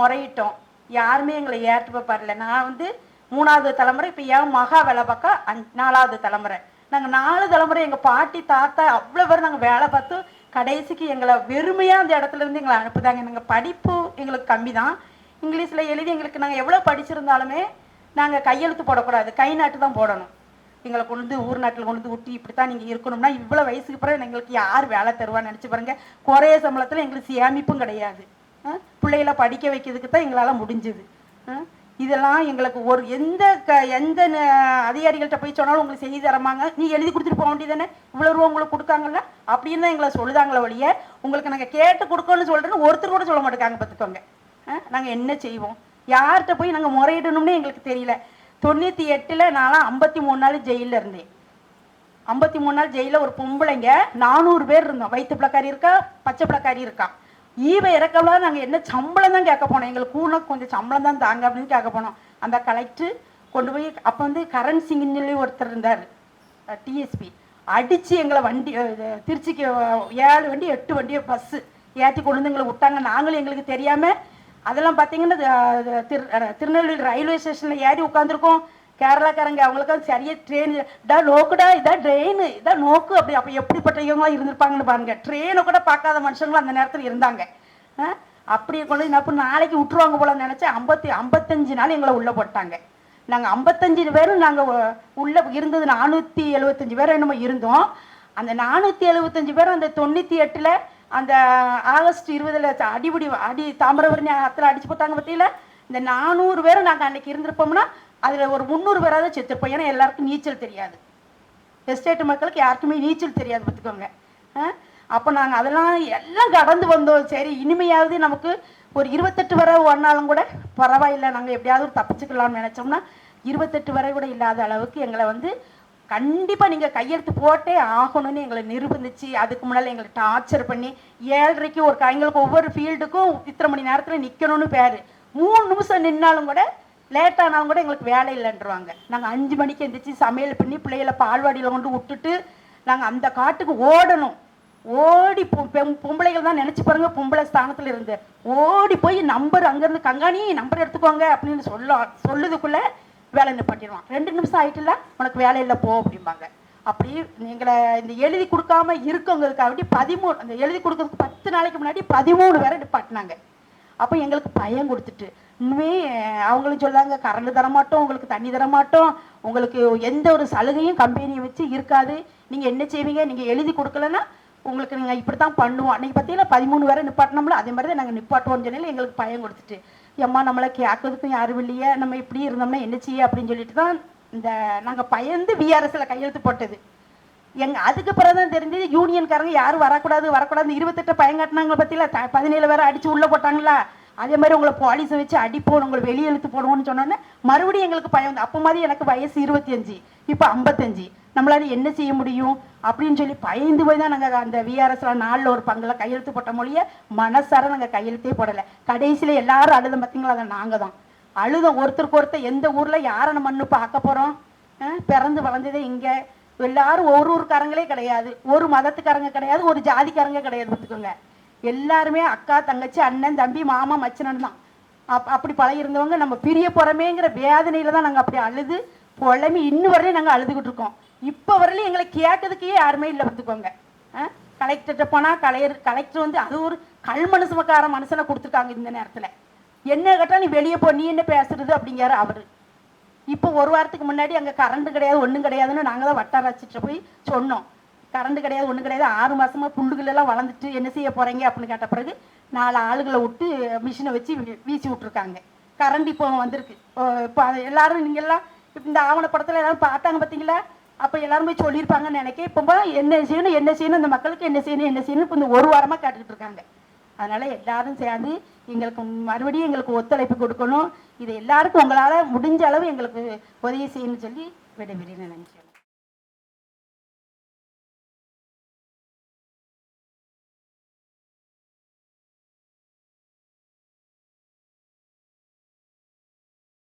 முறையிட்டோம். யாருமே எங்களை ஏற்றுப்ப பாரல. நான் வந்து மூணாவது தலைமுறை இப்போ என் மகா வேலை பார்க்க அஞ் நாலாவது தலைமுறை. நாங்கள் நாலு தலைமுறை எங்கள் பாட்டி தாத்தா அவ்வளோ பேர் நாங்கள் வேலை பார்த்து கடைசிக்கு எங்களை வெறுமையாக அந்த இடத்துல இருந்து எங்களை அனுப்புதாங்க. நாங்கள் படிப்பு எங்களுக்கு கம்மி தான் இங்கிலீஷில் எழுதி எங்களுக்கு நாங்கள் எவ்வளோ படிச்சிருந்தாலுமே நாங்கள் கையெழுத்து போடக்கூடாது. கை நாட்டு தான் போடணும். எங்களை கொண்டு வந்து ஊர் நாட்டில் கொண்டு வந்து விட்டு இப்படி தான் நீங்கள் இருக்கணும்னா இவ்வளோ வயசுக்கு பிறகு எங்களுக்கு யார் வேலை தருவான்னு நினச்சி பாருங்கள் குறைய சம்பளத்தில் எங்களுக்கு சேமிப்பும் கிடையாது. பிள்ளைகளை படிக்க வைக்கிறதுக்கு தான் எங்களால் முடிஞ்சுது. இதெல்லாம் எங்களுக்கு ஒரு எந்த க எந்த ந- அதிகாரிகள்கிட்ட போய் சொன்னாலும் உங்களுக்கு செய்து தரமாங்க. நீ எழுதி கொடுத்துட்டு போக வேண்டியதானே இவ்வளோ ரூபா உங்களுக்கு கொடுக்காங்கல்ல அப்படின்னு தான் எங்களை சொல்லுதாங்களே ஒழிய உங்களுக்கு நாங்கள் கேட்டு கொடுக்கணும்னு சொல்கிறேன்னு ஒருத்தர் கூட சொல்ல மாட்டேங்காங்க பார்த்துக்கோங்க. நாங்கள் என்ன செய்வோம்? யார்கிட்ட போய் நாங்கள் முறையிடணும்னு எங்களுக்கு தெரியல. தொண்ணூற்றி எட்டில் நான்லாம் ஐம்பத்தி மூணு நாள் ஜெயிலில் இருந்தேன். ஐம்பத்தி மூணு நாள் ஜெயிலில் ஒரு பொம்பளைங்க நானூறு பேர் இருந்தோம். வயிற்று பிளக்காரி இருக்கா பச்சை பிளக்காரி இருக்கா. ஈவை இறக்கலாம் நாங்கள் என்ன சம்பளம் தான் கேட்க போனோம். எங்களுக்கு கூட கொஞ்சம் சம்பளம் தான் தாங்க அப்படின்னு கேட்க போனோம். அந்த கலெக்டர் கொண்டு போய் அப்போ வந்து கரண் சிங்னு சொல்லி ஒருத்தர் இருந்தார். டிஎஸ்பி அடித்து எங்களை வண்டி திருச்சிக்கு ஏழு வண்டி எட்டு வண்டியை பஸ்ஸு ஏற்றி கொண்டு வந்து எங்களை விட்டாங்க. நாங்களும் எங்களுக்கு தெரியாமல் அதெல்லாம் பார்த்தீங்கன்னா திரு திருநெல்வேலி ரயில்வே ஸ்டேஷனில் ஏறி உட்காந்துருக்கோம் கேரளாக்காரங்க அவங்களுக்கும் சரியா ட்ரெயின் இதா நோக்குடா இதான் ட்ரெயின் இதான் நோக்கு. அப்படி அப்போ எப்படிப்பட்டவங்களாம் இருந்திருப்பாங்கன்னு பாருங்க. ட்ரெயினை கூட பார்க்காத மனுஷங்களும் அந்த நேரத்தில் இருந்தாங்க. அப்படி அப்படியே கொண்டு போய் நான் நாளைக்கு விட்டுருவாங்க போல நினச்சேன் ஐம்பத்தி ஐம்பத்தஞ்சு நாள் எங்களை உள்ளே போட்டாங்க. நாங்கள் ஐம்பத்தஞ்சு பேரும் நாங்கள் உள்ளே இருந்தது நானூற்றி எழுபத்தஞ்சு பேர் என்னமோ இருந்தோம். அந்த நானூற்றி எழுபத்தஞ்சு பேரும் அந்த தொண்ணூற்றி எட்டில் அந்த ஆகஸ்ட் இருபதில் அடிபடி அடி தாமிரபரணி ஆற்றுல அடிச்சு போட்டாங்க பற்றியில் இந்த நானூறு பேரும் நாங்கள் அன்னைக்கு இருந்திருப்போம்னா அதில் ஒரு முந்நூறு பேராவது செத்துருப்போம். ஏன்னா எல்லாருக்கும் நீச்சல் தெரியாது. எஸ்டேட் மக்களுக்கு யாருக்குமே நீச்சல் தெரியாது பார்த்துக்கோங்க. அப்போ நாங்கள் அதெல்லாம் எல்லாம் கடந்து வந்தோம். சரி இனிமையாவது நமக்கு ஒரு இருபத்தெட்டு வரை ஒன்னாலும் கூட பரவாயில்லை. நாங்கள் எப்படியாவது ஒரு தப்பிச்சுக்கலாம்னு நினச்சோம்னா இருபத்தெட்டு வரை கூட இல்லாத அளவுக்கு எங்களை வந்து கண்டிப்பாக நீங்கள் கையெழுத்து போட்டே ஆகணும்னு எங்களை நிர்பந்திச்சு அதுக்கு முன்னால் எங்களை டார்ச்சர் பண்ணி ஏழரைக்கு ஒரு எங்களுக்கு ஒவ்வொரு ஃபீல்டுக்கும் இத்தனை மணி நேரத்தில் நிற்கணும்னு பேர். மூணு நிமிஷம் நின்னாலும் கூட லேட்டானாலும் கூட எங்களுக்கு வேலை இல்லைன்றவாங்க. நாங்கள் அஞ்சு மணிக்கு எந்திரிச்சு சமையல் பண்ணி பிள்ளைகளை பால்வாடியில் கொண்டு விட்டுட்டு நாங்கள் அந்த காட்டுக்கு ஓடணும். ஓடி பொம்பளைகள் தான் நினச்சி பாருங்க பொம்பளை ஸ்தானத்தில் இருந்து. ஓடி போய் நம்பர் அங்கேருந்து கங்காணி நம்பர் எடுத்துக்கோங்க அப்படின்னு சொல்ல சொல்லுதுக்குள்ளே வேலை நிப்பாட்டிடுவான். ரெண்டு நிமிஷம் ஆயிட்டுல உனக்கு வேலை இல்லை போ அப்படிம்பாங்க. அப்படி எங்களை இந்த எழுதி கொடுக்காம இருக்கவங்களுக்காக பதிமூணு அந்த எழுதி கொடுக்கறதுக்கு பத்து நாளைக்கு முன்னாடி பதிமூணு பேரை நிப்பாட்டினாங்க. அப்போ எங்களுக்கு பயம் கொடுத்துட்டு இன்னுமே அவங்களும் சொல்லாங்க கரண்ட் தர மாட்டோம் உங்களுக்கு தண்ணி தர மாட்டோம் உங்களுக்கு எந்த ஒரு சலுகையும் கம்பெனியை வச்சு இருக்காது. நீங்கள் என்ன செய்வீங்க? நீங்கள் எழுதி கொடுக்கலன்னா உங்களுக்கு நீங்கள் இப்படி தான் பண்ணுவோம். அன்றைக்கி பார்த்தீங்கன்னா பதிமூணு வேற நிப்பாட்டினோம்ல அதே மாதிரி தான் நாங்கள் நிப்பாட்டுவோம்னு சொன்னால எங்களுக்கு பயம் கொடுத்துட்டு. எம்மா நம்மளை கேட்கறதுக்கும் யாரும் இல்லையே நம்ம இப்படி இருந்தோம்னா என்ன செய்ய? அப்படின்னு சொல்லிட்டு தான் இந்த நாங்கள் பயந்து விஆர்எஸ்ல கையெழுத்து போட்டது. எங்க அதுக்கு பிறகு தான் தெரிஞ்சது யூனியன்காரங்க யாரும் வரக்கூடாது வரக்கூடாது இருபத்தெட்டு பயங்காட்டினாங்க பத்தியில த பதினேழு பேரை அடிச்சு உள்ள போட்டாங்களா? அதே மாதிரி உங்களை போலீஸை வச்சு அடிப்போம் உங்களை வெளியே இழுத்து போடுவோம்னு சொன்னோன்னே மறுபடியும் எங்களுக்கு பயம் வந்து. அப்போ மாதிரி எனக்கு வயசு இருபத்தி அஞ்சு இப்போ ஐம்பத்தஞ்சு. நம்மளால என்ன செய்ய முடியும்? அப்படின்னு சொல்லி பயந்து போய் தான் நாங்கள் அந்த விஆர்எஸ்ல நாளில் ஒரு பங்குல கையெழுத்து போட்ட மொழிய மனசார நாங்கள் கையெழுத்தே போடலை. கடைசியில் எல்லாரும் அழுதம் பார்த்தீங்களா அதை நாங்கள் தான். அழுதம். ஒருத்தருக்கு ஒருத்தர் எந்த ஊரில் யாரை நம்ம மண்ணு பார்க்க போகிறோம் பிறந்து வளர்ந்ததே இங்கே. எல்லாரும் ஒரு ஊருக்காரங்களே கிடையாது. ஒரு மதத்துக்காரங்க கிடையாது. ஒரு ஜாதிக்காரங்க கிடையாது பார்த்துக்கோங்க எல்லாருமே அக்கா தங்கச்சி அண்ணன் தம்பி மாமா மச்சனன் தான். அப் அப்படி பழகிருந்தவங்க நம்ம பிரிய போகிறோமேங்கிற வேதனையில் தான் நாங்கள் அப்படி அழுது புலம்பி இன்னும் வரலையும் நாங்கள் அழுதுகிட்டு இருக்கோம். இப்போ வரலையும் எங்களை கேட்டதுக்கே யாருமே இல்லை பார்த்துக்கோங்க. கலெக்டர்கிட்ட போனால் கலையர் கலெக்டர் வந்து அது ஒரு கல் மனுஷமக்கார மனுஷனை கொடுத்துருக்காங்க இந்த நேரத்தில். என்ன கேட்டால் நீ வெளியே போ நீ என்ன பேசுறது? அப்படிங்கிறார் அவர். இப்போ ஒரு வாரத்துக்கு முன்னாடி அங்கே கரண்ட் கிடையாது ஒன்றும் கிடையாதுன்னு நாங்கள் தான் வட்டாராட்சிட்ட போய் சொன்னோம். கரண்ட் கிடையாது ஒன்றும் கிடையாது. ஆறு மாதமாக புண்டுகளெல்லாம் வளர்ந்துட்டு என்ன செய்ய போகிறீங்க அப்படின்னு கேட்ட பிறகு நாலு ஆளுகளை விட்டு மிஷினை வச்சு வீ- வீசி விட்ருக்காங்க கரண்ட் இப்போ வந்திருக்கு. இப்போ எல்லாரும் நீங்கள்லாம் இந்த ஆவணப்படத்தில் எல்லாரும் பார்த்தாங்க பார்த்தீங்களா அப்போ எல்லாரும் போய் சொல்லியிருப்பாங்கன்னு நினைக்க இப்போ என்ன செய்யணும் என்ன செய்யணும் இந்த மக்களுக்கு என்ன செய்யணும் என்ன செய்யணும் இப்போ இந்த ஒரு வாரமாக கேட்டுக்கிட்டு இருக்காங்க. அதனால் எல்லாரும் சேர்ந்து எங்களுக்கு மறுபடியும் எங்களுக்கு ஒத்துழைப்பு கொடுக்கணும். இது எல்லாருக்கும் உங்களால் முடிஞ்ச அளவு எங்களுக்கு உதவி செய்யணும்னு சொல்லி விடைபெறேன் நினைக்கிறேன்